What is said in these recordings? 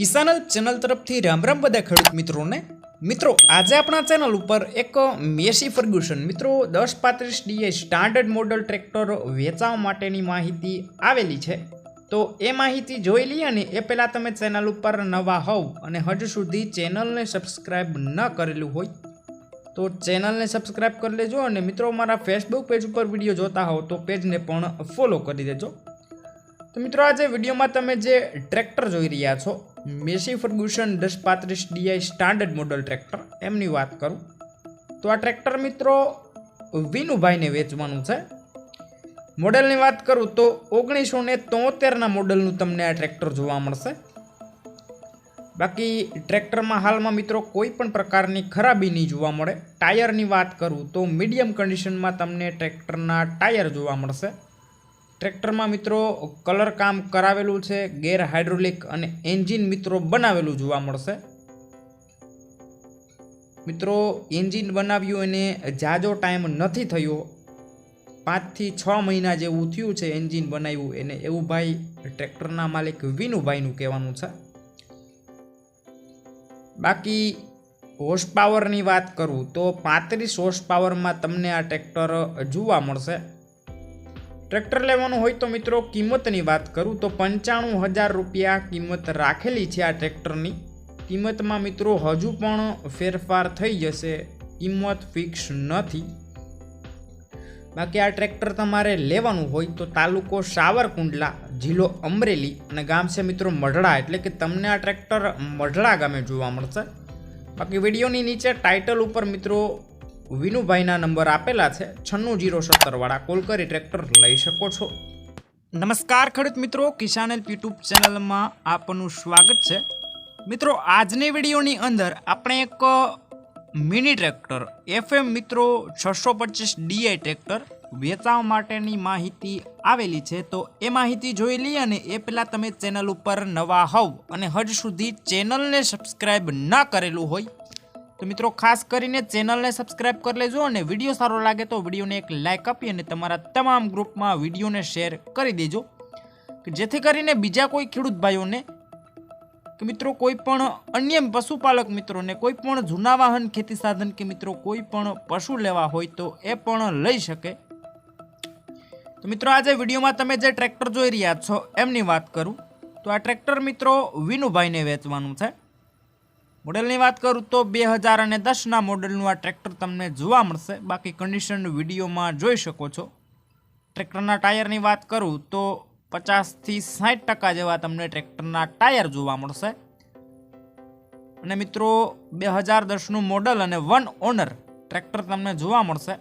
કિસાનલ channel તરફથી રામ રામ બધા ખેડૂત મિત્રોને. મિત્રો, આજે આપણા ચેનલ ઉપર એક મેસી ફર્ગ્યુસન. મિત્રો, દસ પાંત્રીસ ડીએ સ્ટાન્ડર્ડ મોડલ ટ્રેક્ટર વેચાવા માટેની માહિતી આવેલી છે. તો એ માહિતી જોઈ લઈએ અને એ પહેલાં તમે ચેનલ ઉપર નવા હોવ અને હજુ સુધી ચેનલને સબસ્ક્રાઈબ ન કરેલું હોય, તો ચેનલને સબસ્ક્રાઈબ કરી લેજો અને મિત્રો, મારા ફેસબુક પેજ ઉપર વીડિયો જોતા હોવ તો પેજને પણ ફોલો કરી દેજો. તો મિત્રો, આજે વિડીયોમાં તમે જે ટ્રેક્ટર જોઈ રહ્યા છો મેસી ફર્ગ્યુસન દસ પાંત્રીસ ડીઆઈ સ્ટાન્ડર્ડ મોડલ ટ્રેક્ટર એમની વાત કરું. તો આ ટ્રેક્ટર મિત્રો વિનુભાઈને વેચવાનું છે. મોડલની વાત કરું તો ઓગણીસો ને તોતેરના મોડલનું તમને આ ટ્રેક્ટર જોવા મળશે. બાકી ટ્રેક્ટરમાં હાલમાં મિત્રો કોઈ પણ પ્રકારની ખરાબી નહીં જોવા મળે. ટાયરની વાત કરું તો મીડિયમ કન્ડિશનમાં તમને ટ્રેક્ટરના ટાયર જોવા મળશે. ટ્રેક્ટરમાં મિત્રો કલર કામ કરાવેલું છે, ગેર હાઇડ્રોલિક અને એન્જિન મિત્રો બનાવેલું જોવા મળશે. મિત્રો, એન્જિન બનાવ્યું એને જાજો ટાઈમ નથી થયો. પાંચથી છ મહિના જેવું થયું છે એન્જિન બનાવ્યું એને. એવું ભાઈ ટ્રેક્ટરના માલિક વિનુભાઈનું કહેવાનું છે. બાકી હોર્સ પાવરની વાત કરું તો પાંત્રીસ હોર્સ પાવરમાં તમને આ ટ્રેક્ટર જોવા મળશે. ટ્રેક્ટર લેવાનું હોય તો મિત્રો કિંમતની વાત કરું તો પંચાણું હજાર રૂપિયા કિંમત રાખેલી છે આ ટ્રેક્ટરની. કિંમતમાં મિત્રો હજુ પણ ફેરફાર થઈ જશે, કિંમત ફિક્સ નથી. બાકી આ ટ્રેક્ટર તમારે લેવાનું હોય તો તાલુકો સાવરકુંડલા, જિલ્લો અમરેલી અને ગામ છે મિત્રો મઢડા, એટલે કે તમને આ ટ્રેક્ટર મઢડા ગામે જોવા મળશે. બાકી વિડીયોની નીચે ટાઇટલ ઉપર મિત્રો વિનુભાઈના નંબર આપેલા છે, છન્નું જીરો સત્તરવાળા કોલ કરી ટ્રેક્ટર લઈ શકો છો. નમસ્કાર ખેડૂત મિત્રો, કિસાન હેલ્પ યુટ્યુબ ચેનલમાં આપનું સ્વાગત છે. મિત્રો, આજની વિડીયોની અંદર આપણે એક મિની ટ્રેક્ટર, એફએમ મિત્રો છસો પચીસ ડીઆઈ ટ્રેક્ટર વેચાવા માટેની માહિતી આવેલી છે. તો એ માહિતી જોઈ લઈએ અને એ પહેલાં તમે ચેનલ ઉપર નવા હોવ અને હજ સુધી ચેનલને સબસ્ક્રાઈબ ન કરેલું હોય તો મિત્રો, ખાસ કરીને ચેનલને સબસ્ક્રાઇબ કરી લેજો અને વીડિયો સારો લાગે તો વિડીયોને એક લાઇક આપી અને તમારા તમામ ગ્રુપમાં વિડીયોને શેર કરી દેજો. જેથી કરીને બીજા કોઈ ખેડૂત ભાઈઓને, કે મિત્રો, કોઈ પણ અન્ય પશુપાલક મિત્રોને, કોઈ પણ જૂના વાહન ખેતી સાધન કે મિત્રો, કોઈ પણ પશુ લેવા હોય તો એ પણ લઈ શકે. તો મિત્રો, આજે વિડીયોમાં તમે જે ટ્રેક્ટર જોઈ રહ્યા છો, એમની વાત કરું. તો આ ટ્રેક્ટર મિત્રો વિનુભાઈને વેચવાનું છે. મોડેલની વાત કરું તો બે હજાર અને દસના મોડેલનું આ ટ્રેક્ટર તમને જોવા મળશે. બાકી કન્ડિશન વિડીયોમાં જોઈ શકો છો. ટ્રેક્ટરના ટાયરની વાત કરું તો પચાસથી સાઠ ટકા જેવા તમને ટ્રેક્ટરના ટાયર જોવા મળશે. અને મિત્રો, બે હજાર દસનું મોડલ અને વન ઓનર ટ્રેક્ટર તમને જોવા મળશે.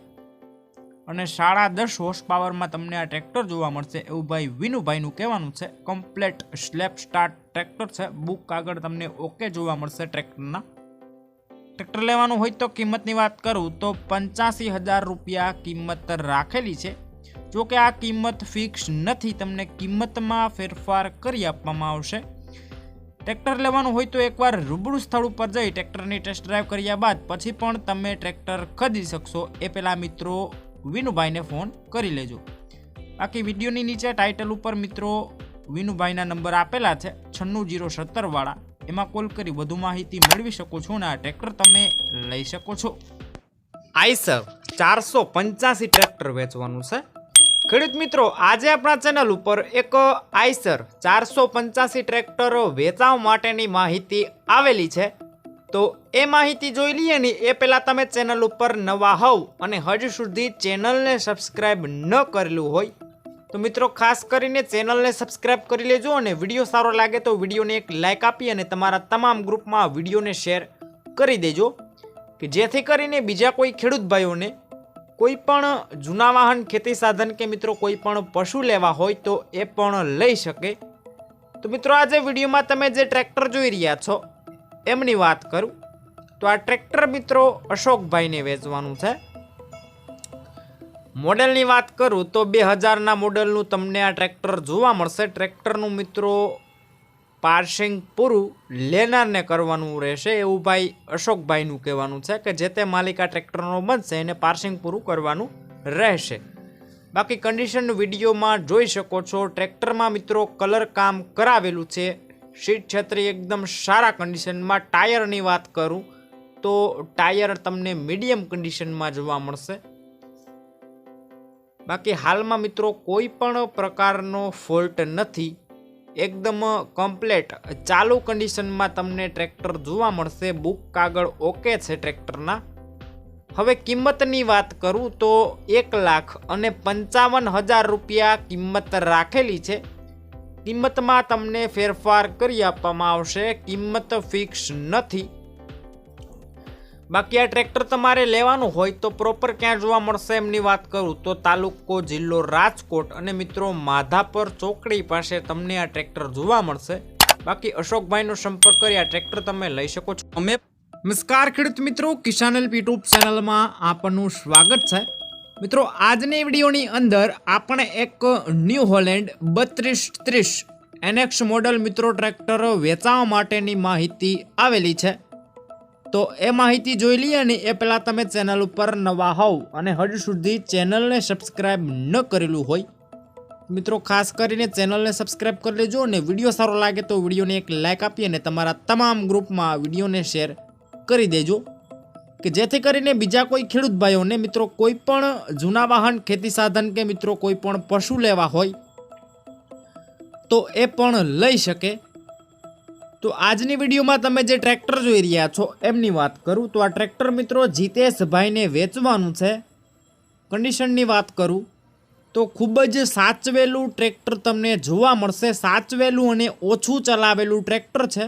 અને સાડા દસ હોર્સ પાવરમાં તમને આ ટ્રેક્ટર જોવા મળશે. એવું ભાઈ વિનુભાઈનું કહેવાનું છે. કમ્પ્લેટ સ્લેપ સ્ટાર્ટ ટ્રેક્ટર છે. બુક આગળ તમને ઓકે જોવા મળશે ટ્રેક્ટરના ટ્રેક્ટર લેવાનું હોય તો કિંમતની વાત કરું તો પંચ્યાસી હજાર રૂપિયા કિંમત રાખેલી છે. જો કે આ કિંમત ફિક્સ નથી, તમને કિંમતમાં ફેરફાર કરી આપવામાં આવશે. ટ્રેક્ટર લેવાનું હોય તો એકવાર રૂબરૂ સ્થળ ઉપર જઈ ટ્રેક્ટરની ટેસ્ટ ડ્રાઈવ કર્યા બાદ પછી પણ તમે ટ્રેક્ટર ખરીદી શકશો. એ પહેલાં મિત્રો વિનુભાઈને ફોન કરી લેજો. બાકી વિડીયોની નીચે ટાઇટલ ઉપર મિત્રો વિનુભાઈના નંબર આપેલા છે, છન્નું જીરો સત્તરવાળા. એમાં કોલ કરી વધુ માહિતી મેળવી શકો છો અને આ ટ્રેક્ટર તમે લઈ શકો છો. આઈસર ચારસો પંચ્યાસી ટ્રેક્ટર વેચવાનું છે. ખેડૂત મિત્રો, આજે આપણા ચેનલ ઉપર એક આઈસર ચારસો પંચ્યાસી ટ્રેક્ટર વેચાવા માટેની માહિતી આવેલી છે. તો એ માહિતી જોઈ લઈએ ને એ પહેલાં તમે ચેનલ ઉપર નવા હોવ અને હજુ સુધી ચેનલને સબસ્ક્રાઈબ ન કરેલું હોય, તો મિત્રો ખાસ કરીને ચેનલને સબસ્ક્રાઈબ કરી લેજો અને વીડિયો સારો લાગે તો વિડીયોને એક લાઇક આપી અને તમારા તમામ ગ્રુપમાં વિડીયોને શેર કરી દેજો, કે જેથી કરીને બીજા કોઈ ખેડૂત ભાઈઓને કોઈ પણ જૂના વાહન ખેતી સાધન કે મિત્રો કોઈ પણ પશુ લેવા હોય તો એ પણ લઈ શકે. તો મિત્રો આજે વિડીયોમાં તમે જે ટ્રેક્ટર જોઈ રહ્યા છો એમની વાત કરું. તો આ ટ્રેક્ટર મિત્રો અશોકભાઈને વેચવાનું છે. મોડેલની વાત કરું તો બે હજારના મોડેલનું તમને આ ટ્રેક્ટર જોવા મળશે. ટ્રેક્ટરનું મિત્રો પાર્સિંગ પૂરું લેનારને કરવાનું રહેશે એવું ભાઈ અશોકભાઈનું કહેવાનું છે કે જે તે માલિક આ ટ્રેક્ટરનો બનશે એને પાર્સિંગ પૂરું કરવાનું રહેશે. બાકી કન્ડિશન વિડીયોમાં જોઈ શકો છો, ટ્રેક્ટરમાં મિત્રો કલર કામ કરાવેલું છે. સીટ છત્રી એકદમ સારા કન્ડિશનમાં ટાયરની વાત કરું, તો ટાયર તમને મીડિયમ કન્ડિશનમાં જોવા મળશે. બાકી હાલમાં મિત્રો કોઈ પણ પ્રકારનો ફોલ્ટ નથી. એકદમ કમ્પ્લેટ ચાલુ કન્ડિશનમાં તમને ટ્રેક્ટર જોવા મળશે બુક કાગળ ઓકે છે ટ્રેક્ટરના હવે કિંમતની વાત કરું તો એક લાખ અને પંચાવન હજાર રૂપિયા કિંમત રાખેલી છે. કિંમતમાં તમને ફેરફાર કરી આપવામાં આવશે. કિંમત ફિક્સ નથી. બાકી આ ટ્રેક્ટર તમારે લેવાનું હોય તો પ્રોપર ક્યાં જોવા મળશે એમની વાત કરું. તો તાલુકો, જિલ્લો, રાજકોટ અને મિત્રો માધાપર ચોકડી પાસે તમને આ ટ્રેક્ટર જોવા મળશે. બાકી અશોકભાઈનો સંપર્ક કરી આ ટ્રેક્ટર તમે લઈ શકો છો. અમે નમસ્કાર ખેડૂત મિત્રો કિસાન હેલ્પ યુટ્યુબ ચેનલમાં આપનું સ્વાગત છે. મિત્રો, આજની વિડીયોની અંદર આપણે એક ન્યૂ હોલેન્ડ બત્રીસ ત્રીસ એનેક્સ મોડલ મિત્રો ટ્રેક્ટર વેચાવા માટેની માહિતી આવેલી છે. તો એ માહિતી જોઈ લઈએ ને એ પહેલાં તમે ચેનલ ઉપર નવા હોવ અને હજુ સુધી ચેનલને સબસ્ક્રાઇબ ન કરેલું હોય, મિત્રો, ખાસ કરીને ચેનલને સબસ્ક્રાઇબ કરી લેજો અને વીડિયો સારો લાગે તો વિડીયોને એક લાઇક આપી અને તમારા તમામ ગ્રુપમાં વિડીયોને શેર કરી દેજો. કે જેથી કરીને બીજા કોઈ ખેડૂત ભાઈઓને મિત્રો કોઈ પણ જૂના વાહન, ખેતી સાધન કે મિત્રો કોઈ પણ પશુ લેવા હોય, તો એ પણ લઈ શકે. તો આજની વિડીયોમાં તમે જે ટ્રેક્ટર જોઈ રહ્યા છો, એમની વાત કરું. તો આ ટ્રેક્ટર મિત્રો જીતેશભાઈને વેચવાનું છે. કન્ડિશનની વાત કરું, તો ખૂબ જ સાચવેલું ટ્રેક્ટર તમને જોવા મળશે. સાચવેલું અને ઓછું ચલાવેલું ટ્રેક્ટર છે.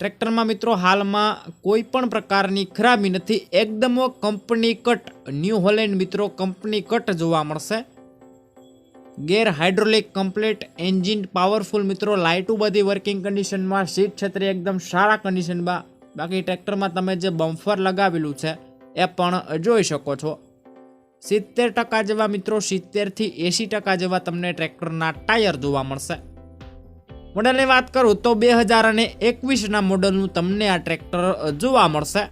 ટ્રેક્ટરમાં મિત્રો હાલમાં કોઈ પણ પ્રકારની ખરાબી નથી. એકદમ કંપની કટ ન્યૂ હોલેન્ડ મિત્રો કંપની કટ જોવા મળશે. Gear hydraulic, complete, engine, powerful મિત્રો, લાઇટું બધી વર્કિંગ કન્ડિશનમાં સીટ છત્રી એકદમ સારા કન્ડિશનમાં બાકી ટ્રેક્ટરમાં તમે જે બમ્ફર લગાવેલું છે, એ પણ જોઈ શકો છો. સિત્તેર ટકા જેવા મિત્રો સિત્તેરથી એંસી ટકા જેવા તમને ટ્રેક્ટરના ટાયર જોવા મળશે. મોડલની વાત કરું તો બે હજાર અને એકવીસના મોડલનું તમને આ ટ્રેક્ટર જોવા મળશે.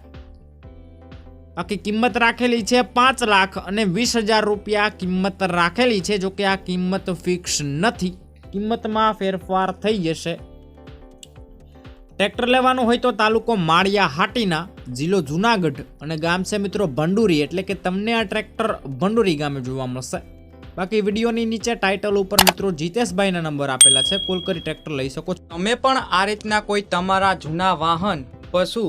બાકી કિંમત રાખેલી છે પાંચ લાખ અને વીસ હજાર રૂપિયા કિંમત રાખેલી છે જો કે આ કિંમત ફિક્સ નથી. કિંમતમાં ફેરફાર થઈ જશે. ટ્રેક્ટર લેવાનું હોય તો તાલુકો માળિયા હાટીના, જિલ્લો જુનાગઢ અને ગામ છે મિત્રો ભંડુરી, એટલે કે તમને આ ટ્રેક્ટર ભંડુરી ગામે જોવા મળશે. બાકી વિડીયોની નીચે ટાઇટલ ઉપર મિત્રો જીતેશભાઈના નંબર આપેલા છે. કોલ કરી ટ્રેક્ટર લઈ શકો છો. તમે પણ આ રીતના કોઈ તમારા જૂના વાહન, પશુ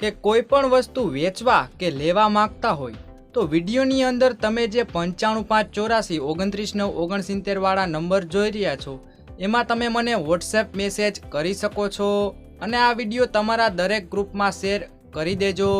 કે કોઈ પણ વસ્તુ વેચવા કે લેવા માંગતા હોય, તો વિડીયોની અંદર તમે જે પંચાણું પાંચ ચોરાસી ઓગણત્રીસ નવ ઓગણસિત્તેરવાળા નંબર જોઈ રહ્યા છો, એમાં તમે મને વોટ્સએપ મેસેજ કરી શકો છો અને આ વીડિયો તમારા દરેક ગ્રુપમાં શેર કરી દેજો.